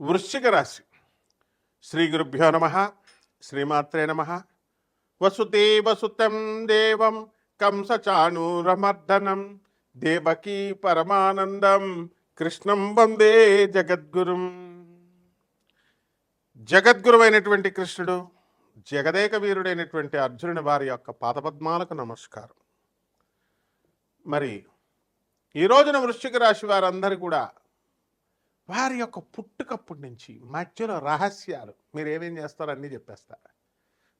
వృశ్చిక రాశి. శ్రీ గురుభ్యో నమ శ్రీమాత్రే నమ. వసుదే వసుతం దేవం కంసచాణూరమర్దనం. దేవకీ పరమానందం కృష్ణం వందే జగద్గురుం. జగద్గురువైనటువంటి కృష్ణుడు జగదేక వీరుడైనటువంటి అర్జునుని వారి యొక్క పాదపద్మాలకు నమస్కారం. మరి ఈ రోజున వృశ్చిక రాశి వారందరూ కూడా వారి యొక్క పుట్టుకప్పటి నుంచి మధ్యలో రహస్యాలు మీరు ఏమేం చేస్తారో అన్నీ చెప్పేస్తారు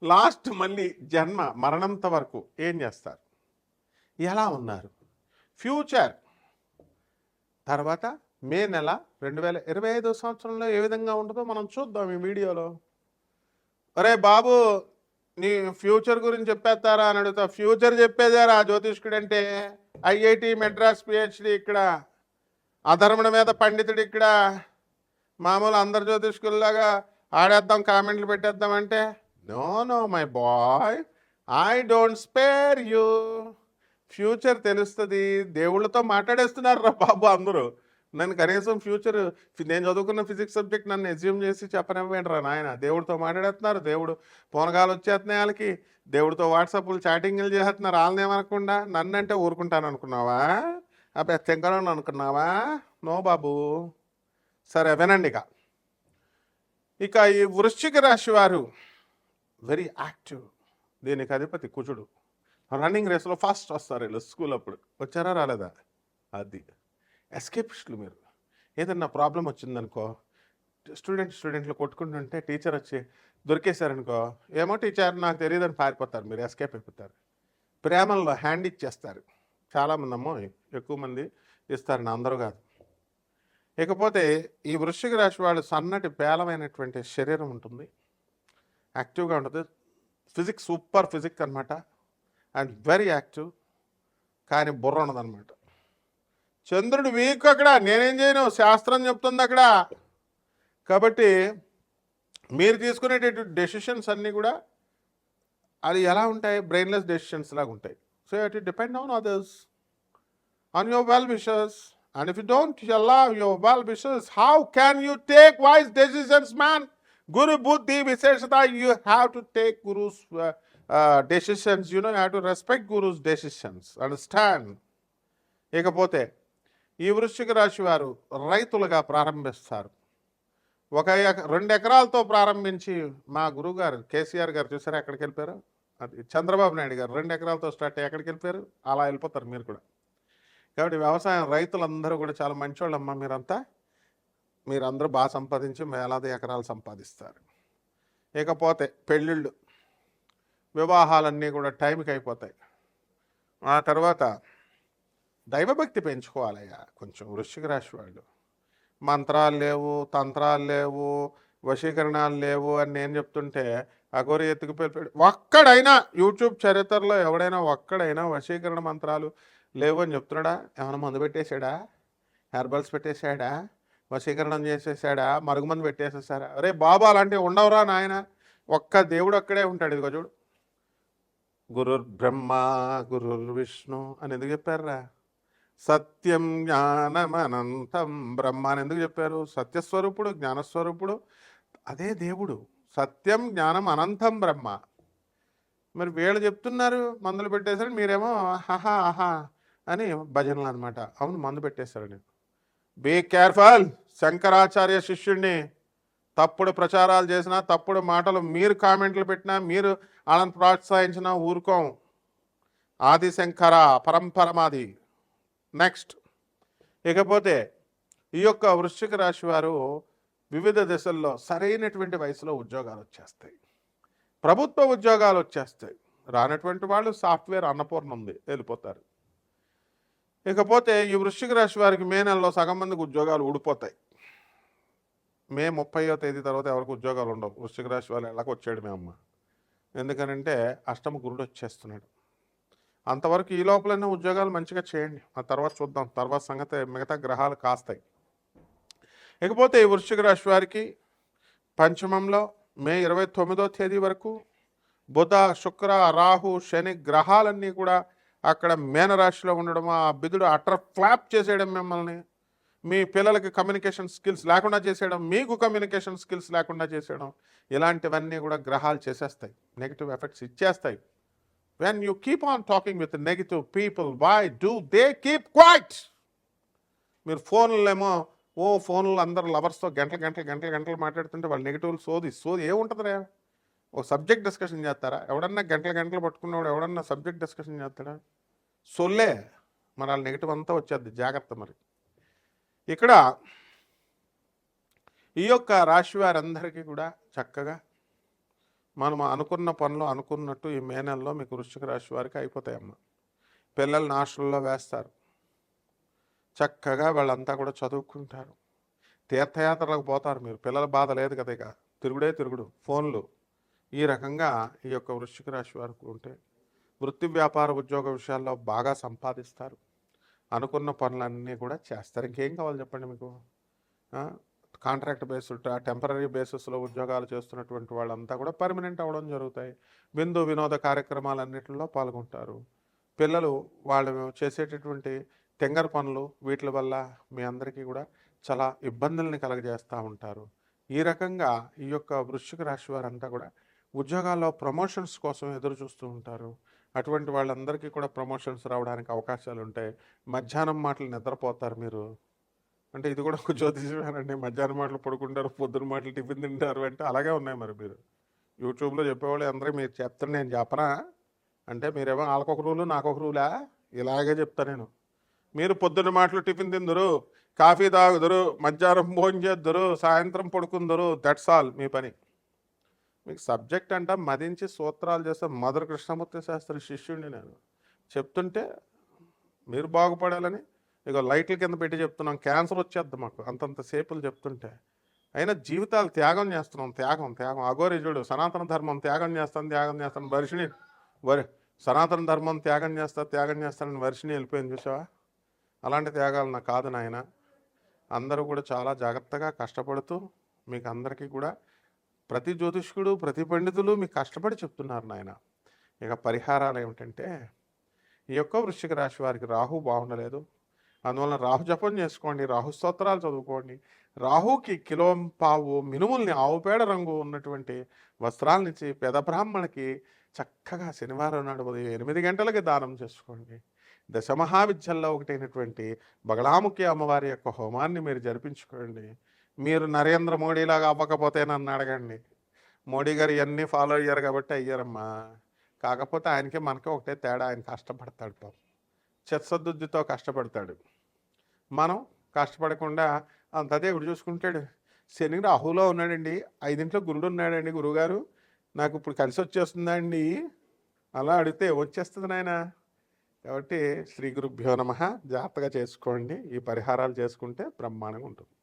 లాస్ట్ మళ్ళీ జన్మ మరణంత వరకు ఏం చేస్తారు? ఎలా ఉన్నారు? ఫ్యూచర్. తర్వాత మే నెల రెండు వేల ఇరవై ఐదో సంవత్సరంలో ఏ విధంగా ఉంటుందో మనం చూద్దాం ఈ వీడియోలో. అరే బాబు నీ ఫ్యూచర్ గురించి చెప్పేస్తారా అని అడుగుతా. ఫ్యూచర్ చెప్పేదారా జ్యోతిష్కుడు అంటే ఐఐటి మెడ్రాస్ పిహెచ్డి ఇక్కడ. అధర్మణ మీద పండితుడు ఇక్కడ మామూలు అందరు జ్యోతిష్కుల్లాగా ఆడేద్దాం కామెంట్లు పెట్టేద్దాం అంటే no no my boy I don't spare you future తెలుస్తుంది. దేవుళ్ళతో మాట్లాడేస్తున్నారు రా బాబు అందరూ. నన్ను కనీసం ఫ్యూచర్ నేను చదువుకున్న ఫిజిక్స్ సబ్జెక్ట్ నన్ను ఎజ్యూమ్ చేసి చెప్పనివ్వండి రా నాయన. దేవుడితో మాట్లాడేస్తున్నారు. దేవుడు పోనగాలు వచ్చేస్తున్నాయి వాళ్ళకి. దేవుడితో వాట్సాప్లు చాటింగ్లు చేస్తున్నారు. వాళ్ళని ఏమనకుండా నన్ను అంటే ఊరుకుంటాను అనుకున్నావా? అబ్బాయి తెంగలను అనుకున్నావా? నో బాబు. సరే వినండి ఇక. ఇక ఈ వృశ్చిక రాశి వారు వెరీ యాక్టివ్. దీనికి అధిపతి కుజుడు. రన్నింగ్ రేస్లో ఫాస్ట్ వస్తారు వీళ్ళు స్కూల్ అప్పుడు. వచ్చారా రాలేదా? అది. ఎస్కేపిస్టులు మీరు. ఏదన్నా ప్రాబ్లం వచ్చిందనుకో స్టూడెంట్ స్టూడెంట్లు కొట్టుకుంటుంటే టీచర్ వచ్చి దొరికేశారనుకో ఏమో టీచర్ నాకు తెలియదని పారిపోతారు మీరు ఎస్కేప్ అయిపోతారు. ప్రేమల్లో హ్యాండ్ ఇచ్చేస్తారు. చాలామంది అమ్మో ఎక్కువ మంది ఇస్తారని అందరూ కాదు. ఇకపోతే ఈ వృశ్చిక రాశి వాళ్ళు సన్నటి పేలమైనటువంటి శరీరం ఉంటుంది. యాక్టివ్గా ఉంటుంది. ఫిజిక్స్ సూపర్ ఫిజిక్ అనమాట అండ్ వెరీ యాక్టివ్. కానీ బుర్ర ఉండదన్నమాట. చంద్రుడు వీక్ అక్కడ. నేనేం చేయను? శాస్త్రం చెప్తుంది అక్కడ. కాబట్టి మీరు తీసుకునేటటువంటి డెసిషన్స్ అన్నీ కూడా అది ఎలా ఉంటాయి? బ్రెయిన్లెస్ డెసిషన్స్ లాగా ఉంటాయి. So it depend on others on your well wishes. And if you don't allow your well wishes how can you take wise decisions man guru buddhi visheshata you have to take guru's uh, uh, decisions you know you have to respect guru's decisions understand ఇకపోతే ఈ వృశ్చిక రాశి వారు రైతులుగా ప్రారంభిస్తారు ఒక రెండు ఎకరాలతో ప్రారంభించి మా గురువుగారు కేసీఆర్ గారు చూసారా ఎక్కడికి వెళ్ళిపోయారు అది చంద్రబాబు నాయుడు గారు రెండు ఎకరాలతో స్టార్ట్ ఎక్కడికి వెళ్ళిపోయారు అలా వెళ్ళిపోతారు మీరు కూడా కాబట్టి వ్యవసాయం రైతులందరూ కూడా చాలా మంచోళ్ళమ్మా మీరంతా. మీరందరూ బాగా సంపాదించి వేలాది ఎకరాలు సంపాదిస్తారు. ఇకపోతే పెళ్ళిళ్ళు వివాహాలన్నీ కూడా టైంకి అయిపోతాయి. ఆ తర్వాత దైవభక్తి పెంచుకోవాలయ్యా కొంచెం వృశ్చిక రాశి వాళ్ళు. మంత్రాలు లేవు తంత్రాలు లేవు వశీకరణాలు లేవు అని నేను చెప్తుంటే అఘోరి ఎత్తుకుపోయి ఒక్కడైనా యూట్యూబ్ చరిత్రలో ఎవడైనా ఒక్కడైనా వశీకరణ మంత్రాలు లేవు అని చెప్తున్నాడా? ఏమైనా మందు పెట్టేశాడా? హెర్బల్స్ పెట్టేశాడా? వశీకరణం చేసేసాడా మరుగుమందు పెట్టేసేసారా అరే బాబా అలాంటివి ఉండవురా నాయన. ఒక్క దేవుడు అక్కడే ఉంటాడు. ఇదిగో చూడు. గురుర్ బ్రహ్మ గురుర్ విష్ణు అని ఎందుకు చెప్పారా సత్యం జ్ఞానమనంతం బ్రహ్మ అని ఎందుకు చెప్పారు? సత్యస్వరూపుడు జ్ఞానస్వరూపుడు. అదే దేవుడు. సత్యం జ్ఞానం అనంతం బ్రహ్మ. మరి వీళ్ళు చెప్తున్నారు మందులు పెట్టేశారు. మీరేమో హహా ఆహా. అని భజనలు అనమాట అవును మందు పెట్టేశారు నేను బీ కేర్ఫుల్ శంకరాచార్య శిష్యుడిని తప్పుడు ప్రచారాలు చేసినా తప్పుడు మాటలు మీరు కామెంట్లు పెట్టినా మీరు వాళ్ళని ప్రోత్సహించినా ఊరుకోం. ఆది శంకర పరంపరమాది. నెక్స్ట్ ఇకపోతే ఈ యొక్క వృశ్చిక రాశి వారు వివిధ దశల్లో సరైనటువంటి వయసులో ఉద్యోగాలు వచ్చేస్తాయి. ప్రభుత్వ ఉద్యోగాలు వచ్చేస్తాయి. రానటువంటి వాళ్ళు సాఫ్ట్వేర్ అన్నపూర్ణ ఉంది వెళ్ళిపోతారు. ఇకపోతే ఈ వృశ్చిక రాశి వారికి మే నెలలో సగం మందికి ఉద్యోగాలు ఊడిపోతాయి. మే ముప్పైయో తేదీ తర్వాత ఎవరికి ఉద్యోగాలు ఉండవు. వృశ్చిక రాశి వాళ్ళు ఎలాగ వచ్చాడు మీ అమ్మ. ఎందుకనంటే అష్టమ గురుడు వచ్చేస్తున్నాడు. అంతవరకు ఈ లోపలైనా ఉద్యోగాలు మంచిగా చేయండి. ఆ తర్వాత చూద్దాం. తర్వాత సంగతి మిగతా గ్రహాలు కాస్తాయి. ఇకపోతే ఈ వృశ్చిక రాశి వారికి పంచమంలో మే ఇరవై తొమ్మిదో తేదీ వరకు బుధ శుక్ర రాహు శని గ్రహాలన్నీ కూడా అక్కడ మేనరాశిలో ఉండడం ఆ బిదుడు అటర్ ఫ్లాప్ చేసేయడం మిమ్మల్ని మీ పిల్లలకి కమ్యూనికేషన్ స్కిల్స్ లేకుండా చేసేయడం మీకు కమ్యూనికేషన్ స్కిల్స్ లేకుండా చేసేయడం ఇలాంటివన్నీ కూడా గ్రహాలు చేసేస్తాయి. Negative effects ఇచ్చేస్తాయి. When you keep on talking with negative people why do they keep quiet మీరు ఫోన్లేమో ఓ ఫోన్లు అందరు లవర్స్తో గంటలు గంటలు గంటలు గంటలు మాట్లాడుతుంటే వాళ్ళు నెగిటివ్ సోది సోది ఏముంటుందిరా? ఓ సబ్జెక్ట్ డిస్కషన్ చేస్తారా? ఎవడన్నా గంటల గంటలు పట్టుకున్నవాడు ఎవడన్నా సబ్జెక్ట్ డిస్కషన్ చేస్తాడా? సొల్లే మరి వాళ్ళ నెగిటివ్ అంతా వచ్చేది జాగ్రత్త మరి. ఇక్కడ ఈ యొక్క రాశి వారందరికీ కూడా చక్కగా మనం అనుకున్న పనులు అనుకున్నట్టు ఈ మే నెలలో మీకు వృశ్చిక రాశి వారికి అయిపోతాయమ్మా. పిల్లల్ని హాస్టల్లో వేస్తారు. చక్కగా వాళ్ళంతా కూడా చదువుకుంటారు. తీర్థయాత్రలకు పోతారు మీరు. పిల్లల బాధ లేదు కదా ఇక. తిరుగుడే తిరుగుడు. ఫోన్లు. ఈ రకంగా ఈ యొక్క వృశ్చిక రాశి వారికి ఉంటే వృత్తి వ్యాపార ఉద్యోగ విషయాల్లో బాగా సంపాదిస్తారు. అనుకున్న పనులన్నీ కూడా చేస్తారు. ఇంకేం కావాలి చెప్పండి మీకు? కాంట్రాక్ట్ బేస్డ్ టెంపరీ బేసిస్లో ఉద్యోగాలు చేస్తున్నటువంటి వాళ్ళంతా కూడా పర్మనెంట్ అవ్వడం జరుగుతాయి. బిందు వినోద కార్యక్రమాలన్నింటిలో పాల్గొంటారు. పిల్లలు వాళ్ళు చేసేటటువంటి తెంగర పనులు వీటి వల్ల మీ అందరికీ కూడా చాలా ఇబ్బందుల్ని కలగజేస్తూ ఉంటారు. ఈ రకంగా ఈ యొక్క వృశ్చిక రాశి వారంతా కూడా ఉద్యోగాల్లో ప్రమోషన్స్ కోసం ఎదురు చూస్తూ ఉంటారు. అటువంటి వాళ్ళందరికీ కూడా ప్రమోషన్స్ రావడానికి అవకాశాలు ఉంటాయి మధ్యాహ్నం మాటలు నిద్రపోతారు మీరు. అంటే ఇది కూడా ఒక జ్యోతిషమేనండి. మధ్యాహ్నం మాటలు పడుకుంటారు పొద్దున మాటలు టిఫిన్ తింటారు అంటే అలాగే ఉన్నాయి మరి మీరు. యూట్యూబ్లో చెప్పేవాళ్ళు అందరూ మీరు చెప్తాను నేను చెప్పనా? అంటే మీరేమో వాళ్ళకొక రూలు నాకొక రూలా? ఇలాగే చెప్తా నేను. మీరు పొద్దున్న మాటలు టిఫిన్ తిందరు కాఫీ తాగుదరు మధ్యాహ్నం భోజనం చేద్దరు సాయంత్రం పడుకుందరు దట్స్ ఆల్ మీ పని. మీకు సబ్జెక్ట్ అంట మదించి సూత్రాలు చేస్తే మధుర కృష్ణమూర్తి శాస్త్రి శిష్యుడిని నేను. చెప్తుంటే మీరు బాగుపడాలని ఇక లైట్ల కింద పెట్టి చెప్తున్నాం క్యాన్సర్ వచ్చేద్ది మాకు. అంతంత సేపులు చెప్తుంటే అయినా జీవితాలు త్యాగం చేస్తున్నాం త్యాగం త్యాగం. అఘోరి చూడు సనాతన ధర్మం త్యాగం చేస్తాను త్యాగం చేస్తాను. వర్షిణి వరి సనాతన ధర్మం త్యాగం చేస్తా త్యాగం చేస్తానని వర్షిణి వెళ్ళిపోయింది చూసావా? అలాంటి త్యాగాలు నాకు కాదు నాయన. అందరూ కూడా చాలా జాగ్రత్తగా కష్టపడుతూ మీకు అందరికీ కూడా ప్రతి జ్యోతిష్కుడు ప్రతి పండితులు మీకు కష్టపడి చెప్తున్నారు నాయన. ఇక పరిహారాలు ఏమిటంటే ఈ యొక్క వృశ్చిక రాశి వారికి రాహు బాగుండలేదు. అందువలన రాహు జపం చేసుకోండి రాహు స్తోత్రాలు చదువుకోండి. రాహుకి కిలోం పావు మినుముల్ని ఆవుపేడ రంగు ఉన్నటువంటి వస్త్రాలనిచ్చి పెద బ్రాహ్మణకి చక్కగా శనివారం నాడు ఉదయం ఎనిమిది గంటలకి దానం చేసుకోండి. దశమహావిద్యల్లో ఒకటైనటువంటి బగళాముఖి అమ్మవారి యొక్క హోమాన్ని మీరు జరిపించుకోండి. మీరు నరేంద్ర మోడీలాగా అవ్వకపోతే నన్ను అడగండి. మోడీ గారు ఇవన్నీ ఫాలో అయ్యారు కాబట్టి అయ్యారమ్మా. కాకపోతే ఆయనకి మనకి ఒకటే తేడా ఆయన కష్టపడతాడు పాపం. చిత్తశుద్ధితో కష్టపడతాడు. మనం కష్టపడకుండా అంత దేవుడు చూసుకుంటాడు. శని రాహులో ఉన్నాడండి. ఐదింట్లో గురుడు ఉన్నాడండి గురువుగారు నాకు ఇప్పుడు కలిసి వచ్చేస్తుందండి అలా అడిగితే వచ్చేస్తుంది నాయన. కాబట్టి శ్రీ గురుభ్యో నమ. జాగ్రత్తగా చేసుకోండి. ఈ పరిహారాలు చేసుకుంటే బ్రహ్మాండంగా ఉంటుంది.